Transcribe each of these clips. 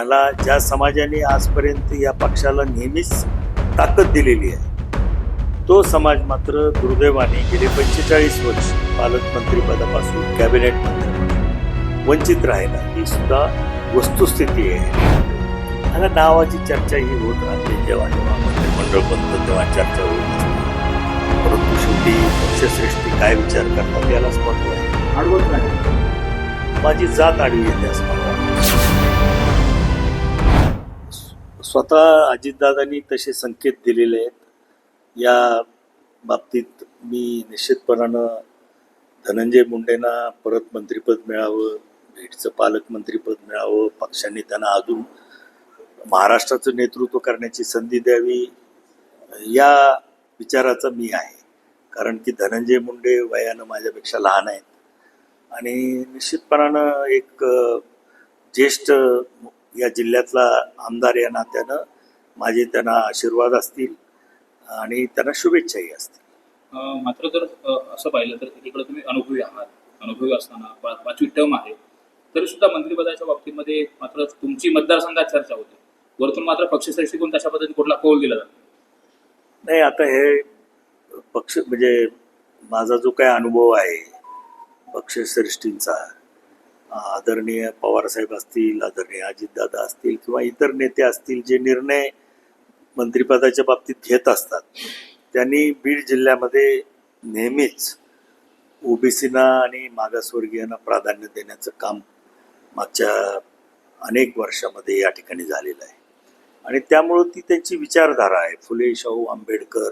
मला ज्या समाजाने आजपर्यंत या पक्षाला नेहमीच ताकद दिलेली आहे तो समाज मात्र दुर्दैवाने गेले पंचेचाळीस वर्ष पालकमंत्री पदापासून कॅबिनेट मंत्री वंचित राहिला ही सुद्धा वस्तुस्थिती आहे. आता नावाची चर्चा ही होत राहते जेव्हा जेव्हा मंत्रिमंडळ बनतं तेव्हा चर्चा होत असते. परंतु शेवटी पक्षश्रेष्ठी काय विचार करतात यालाच महत्त्व आहे. आडवत राहील. माझी जात आडवी येते असं मला स्वतः अजितदादांनी तसे संकेत दिलेले आहेत. या बाबतीत मी निश्चितपणानं धनंजय मुंडेंना परत मंत्रिपद मिळावं बीडचं पालकमंत्रीपद मिळावं पक्षांनी त्यांना अजून महाराष्ट्राचं नेतृत्व करण्याची संधी द्यावी या विचाराचा मी आहे. कारण की धनंजय मुंडे वयानं माझ्यापेक्षा लहान आहेत. आणि निश्चितपणानं एक ज्येष्ठ या जिल्ह्यातला आमदार या नात्यानं माझे त्यांना आशीर्वाद असतील आणि त्यांना शुभेच्छाही असतील. मात्र जर असं पाहिलं तर एकीकडे तुम्ही अनुभवी आहात. अनुभवी असताना पाचवी टर्म आहे. तरी सुद्धा मंत्रिपदाच्या बाबतीमध्ये मात्र तुमची मतदारसंघात चर्चा होते. वरतून मात्र पक्षश्रेष्ठीकडून तशा पद्धतीने कुठला कौल दिला जातो नाही. आता हे पक्ष म्हणजे माझा जो काय अनुभव आहे पक्षश्रेष्ठींचा आदरणीय पवारसाहेब असतील आदरणीय अजितदादा असतील किंवा इतर नेते असतील जे निर्णय मंत्रिपदाच्या बाबतीत घेत असतात त्यांनी बीड जिल्ह्यामध्ये नेहमीच ओबीसीना आणि मागासवर्गीयांना प्राधान्य देण्याचं काम मागच्या अनेक वर्षामध्ये या ठिकाणी झालेलं आहे. आणि त्यामुळं ती त्यांची विचारधारा आहे. फुले शाहू आंबेडकर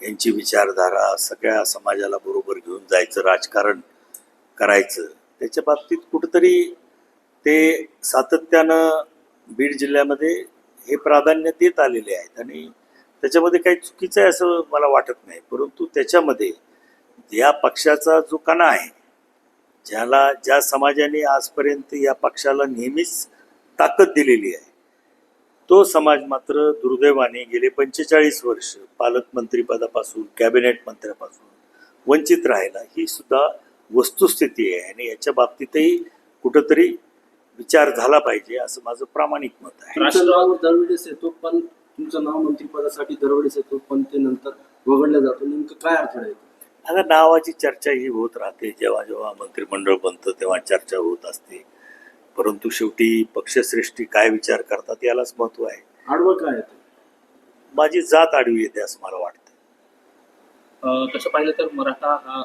यांची विचारधारा सगळ्या समाजाला बरोबर घेऊन जायचं राजकारण करायचं त्याच्या बाबतीत कुठंतरी ते सातत्यानं बीड जिल्ह्यामध्ये हे प्राधान्य देत आलेले आहेत. आणि त्याच्यामध्ये काही चुकीचं आहे असं मला वाटत नाही. परंतु त्याच्यामध्ये या पक्षाचा जो कणा आहे ज्याला ज्या समाजाने आजपर्यंत या पक्षाला नेहमीच ताकद दिलेली आहे तो समाज मात्र दुर्दैवाने गेले पंचेचाळीस वर्ष पालकमंत्रीपदापासून कॅबिनेट मंत्र्यापासून वंचित राहिला. ही सुद्धा वस्तुस्थिती आहे आणि याच्या बाबतीतही कुठंतरी विचार झाला पाहिजे असं माझं प्रामाणिक मत आहे. दरवेळेस येतो पण तुमचं नाव मंत्रिपदासाठी दरवेळेस येतो पण ते नंतर वगळलं जातो. नेमकं काय अडथळा येतो? आता नावाची चर्चा ही होत राहते. जेव्हा जेव्हा मंत्रिमंडळ बनतं तेव्हा चर्चा होत असते. परंतु शेवटी पक्षश्रेष्ठी काय विचार करतात यालाच महत्त्व आहे. आडवं काय येतं? माझी जात आडवी येते असं मला वाटतं. तसं पाहिलं तर मराठा हा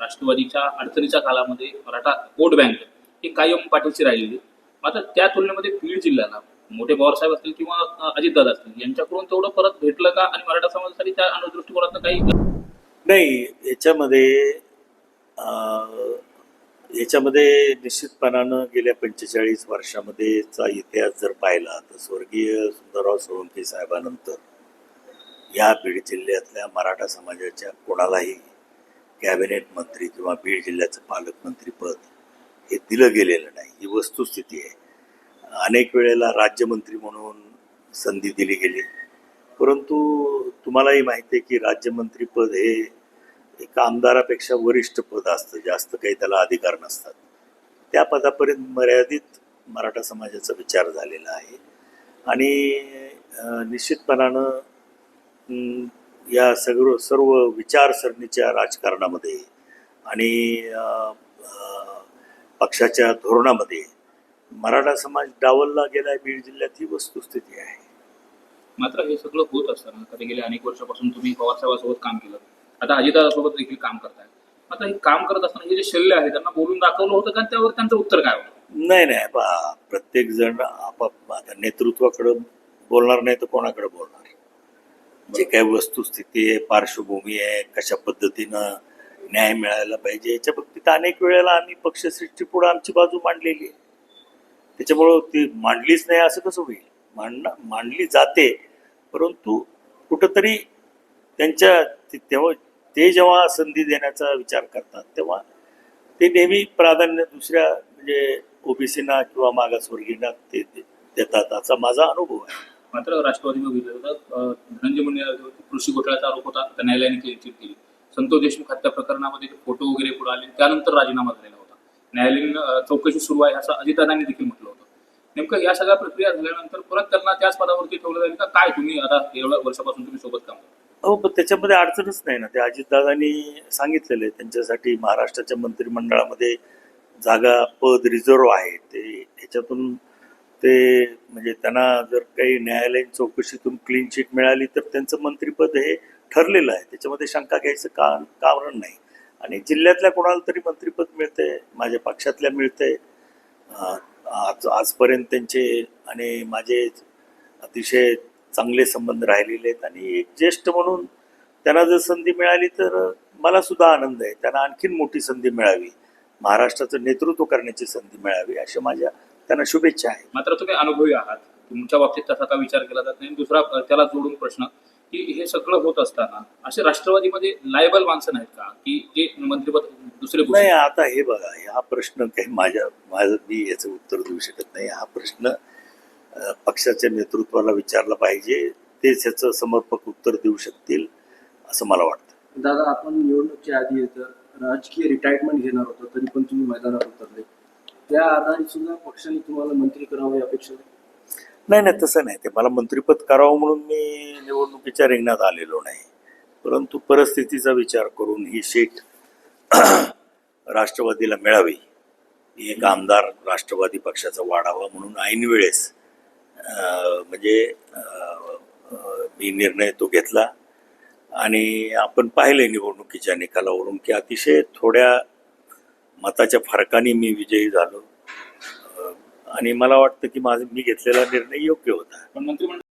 राष्ट्रवादीच्या अडचणीच्या काळामध्ये मराठा वोट बँक ही कायम पाठीशी राहिलेली. मात्र त्या तुलनेमध्ये बीड जिल्ह्याला मोठे पवारसाहेब असतील किंवा अजितदादा असतील यांच्याकडून तेवढं परत भेटलं का आणि मराठा समाजासाठी त्या दृष्टिकोनातनं काही नाही याच्यामध्ये याच्यामध्ये निश्चितपणानं गेल्या पंचेचाळीस वर्षामध्येचा इतिहास जर पाहिला तर स्वर्गीय सुंदरराव सोळंकी साहेबानंतर या बीड जिल्ह्यातल्या मराठा समाजाच्या कोणालाही कॅबिनेट मंत्री किंवा बीड जिल्ह्याचं पालकमंत्रीपद हे दिलं गेलेलं नाही. ही वस्तुस्थिती आहे. अनेक वेळेला राज्यमंत्री म्हणून संधी दिली गेली. परंतु तुम्हालाही माहिती आहे की राज्यमंत्रीपद हे एक आमदारापेक्षा वरिष्ठ पद असतं. जास्त काही त्याला अधिकार नसतात. त्या पदापर्यंत मर्यादित मराठा समाजाचा विचार झालेला आहे. आणि निश्चितपणानं या सगळं सर्व विचारसरणीच्या राजकारणामध्ये आणि पक्षाच्या धोरणामध्ये मराठा समाज डावलला गेला बीड जिल्ह्यात ही वस्तुस्थिती आहे. मात्र हे सगळं होत असताना आता गेल्या अनेक वर्षापासून तुम्ही पवारसाहेबासोबत काम केलं. आता अजितदादासोबत देखील काम करताय. आता हे काम करत असताना हे जे शल्य आहे त्यांना बोलून दाखवलं होतं का? त्यावर त्यांचं उत्तर काय होतं? नाही नाही बा प्रत्येक जण आपाप आता नेतृत्वाकडं बोलणार नाही तर कोणाकडे बोलणार? जे काही वस्तुस्थिती आहे पार्श्वभूमी आहे कशा पद्धतीनं न्याय मिळायला पाहिजे याच्या बाबतीत अनेक वेळेला आम्ही पक्षश्रेष्ठी पुढे आमची बाजू मांडलेली आहे. त्याच्यामुळं ती मांडलीच नाही असं कसं होईल? मांडणं मांडली जाते परंतु कुठंतरी त्यांच्या तेव्हा ते जेव्हा संधी देण्याचा विचार करतात तेव्हा ते नेहमी प्राधान्य दुसऱ्या म्हणजे ओबीसीना किंवा मागासवर्गीयांना ते ते देतात असा माझा अनुभव आहे. मात्र राष्ट्रवादी बघितलं होतं धनंजय मुंडे कृषी घोटाळ्याचा आरोप होता तर न्यायालयाने क्लीन चिट केली संतोष देशमुख हत्या प्रकरणामध्ये फोटो वगैरे पुढे आले त्यानंतर राजीनामा झालेला होता. न्यायालयीन चौकशी सुरू आहे असं अजितदादांनी देखील म्हटलं होतं. नेमकं या सगळ्या प्रक्रिया झाल्यानंतर परत त्यांना त्याच पदावरती ठेवलं जाईल का? काय तुम्ही आता एवढ्या वर्षापासून तुम्ही सोबत काम हो पण त्याच्यामध्ये अडचणच नाही ना. ते अजितदादांनी सांगितलेलं आहे. त्यांच्यासाठी महाराष्ट्राच्या मंत्रिमंडळामध्ये जागा पद रिझर्व आहे. ते ह्याच्यातून ते म्हणजे त्यांना जर काही न्यायालयीन चौकशीतून क्लीन चिट मिळाली तर त्यांचं मंत्रिपद हे ठरलेलं आहे. त्याच्यामध्ये शंका घ्यायचं का कारण नाही. आणि जिल्ह्यातल्या कोणाला तरी मंत्रिपद मिळतंय माझ्या पक्षातल्या मिळतंय. आज आजपर्यंत त्यांचे आणि माझे अतिशय चांगले संबंध राहिलेले आहेत. आणि एक ज्येष्ठ म्हणून त्यांना जर संधी मिळाली तर मला सुद्धा आनंद आहे. त्यांना आणखीन मोठी संधी मिळावी. महाराष्ट्राचं नेतृत्व करण्याची संधी मिळावी अशा माझ्या त्यांना शुभेच्छा आहेत मात्र तुम्ही अनुभवी आहात. तुमच्या बाबतीत तसा का विचार केला जात नाही. दुसरा त्याला जोडून प्रश्न की हे सगळं होत असताना असे राष्ट्रवादीमध्ये लायबल माणसं नाहीत का? की जे मंत्रिपद दुसरे नाही आता हे बघा हा प्रश्न काही माझ्या माझं मी याचं उत्तर देऊ शकत नाही. हा प्रश्न पक्षाच्या नेतृत्वाला विचारला पाहिजे. तेच याचं समर्पक उत्तर देऊ शकतील असं मला वाटतं. दादा आपण निवडणुकीच्या आधी तर राजकीय रिटायरमेंट घेणार होतो तरी पण तुम्ही मैदानात उतरले. त्या आधारे सुद्धा पक्षाने तुम्हाला मंत्री करावं ही अपेक्षा नाही नाही तसं नाही. ते मला मंत्रिपद करावं म्हणून मी निवडणुकीच्या रिंगणात आलेलो नाही. परंतु परिस्थितीचा विचार करून ही सीट राष्ट्रवादीला मिळावी. एक आमदार राष्ट्रवादी पक्षाचा वाढावा म्हणून ऐन वेळेस म्हणजे मी निर्णय तो घेतला. आणि आपण पाहिले निवडणुकीच्या निकालावरून की अतिशय थोड्या मताच्या फरकाने मी विजयी झालो. आणि मला वाटतं की माझं मी घेतलेला निर्णय योग्य होता. पण मंत्रिमंडळ